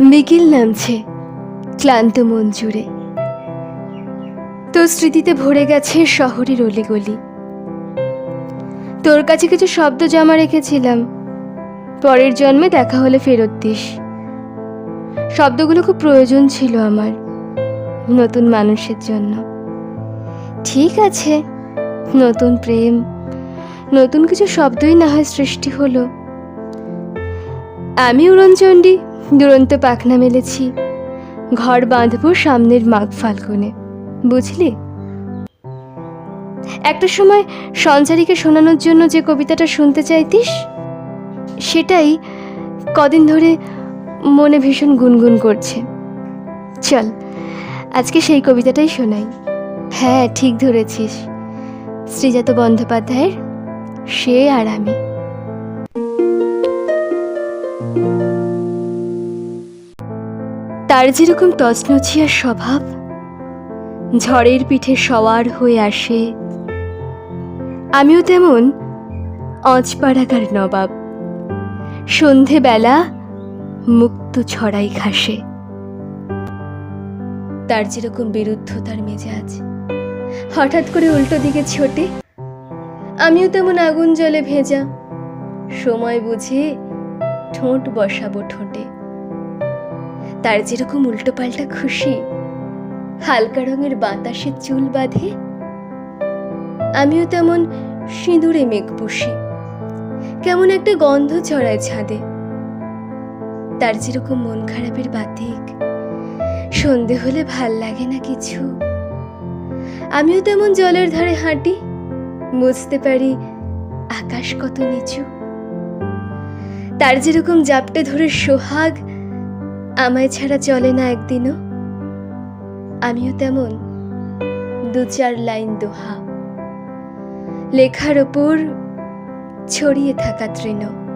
বিকেল নামছে, ক্লান্ত মন জুড়ে। তোর স্মৃতিতে ভরে গেছে শহরের অলিগলি। তোর কাছে কিছু শব্দ জমা রেখেছিলাম। পরের জন্মে দেখা হলে ফেরত দিস। শব্দগুলো খুব প্রয়োজন ছিল আমার, নতুন মানুষের জন্য। ঠিক আছে, নতুন প্রেম, নতুন কিছু শব্দই না হয় সৃষ্টি হলো। আমি উড়নচণ্ডী, দুরন্ত পাখনা মেলেছি, ঘর বাঁধবো সামনের মাঘ ফাল্গুনে, বুঝলি? একটা সময় সঞ্চারীকে শোনানোর জন্য যে কবিতাটা শুনতে চাইতিস, সেটাই কদিন ধরে মনে ভীষণ গুনগুন করছে। চল, আজকে সেই কবিতাটাই শোনাই। হ্যাঁ ঠিক ধরেছিস। শ্রীজাত বন্দ্যোপাধ্যায়ের সে আর আমি। তার যেরকম তছনছিয়ার স্বভাব, ঝড়ের পিঠে সওয়ার হয়ে আসে। আমিও তেমন অজপাড়াকার নবাব। সন্ধেবেলা মুক্ত ছড়াই ঘাসে। তার যেরকম বিরুদ্ধতার মেজাজ। হঠাৎ করে উল্টো দিকে ছোটে। আমিও তেমন আগুন জলে ভেজা। সময় বুঝে ঠোঁট বসাবো ঠোঁটে। তার যেরকম উল্টো পাল্টা খুশি, হালকা রঙের বাতাসে চুল বাঁধে, আমিও তেমন সিঁদুরে মেঘ পুষি, কেমন একটা গন্ধ ছড়ায় ছাদে। তার যেরকম মন খারাপের বাতিক, সন্ধে হলে ভালো লাগে না কিছু। আমিও তেমন জলের ধারে হাঁটি বুঝতে পারি আকাশ কত নিচু। তার যেরকম জাপটে ধরে সোহাগ আমায় ছাড়া চলে না একদিনও? আমিও তেমন, দু চার লাইন দোহা। লেখার ওপর ছড়িয়ে থাকা তৃণ।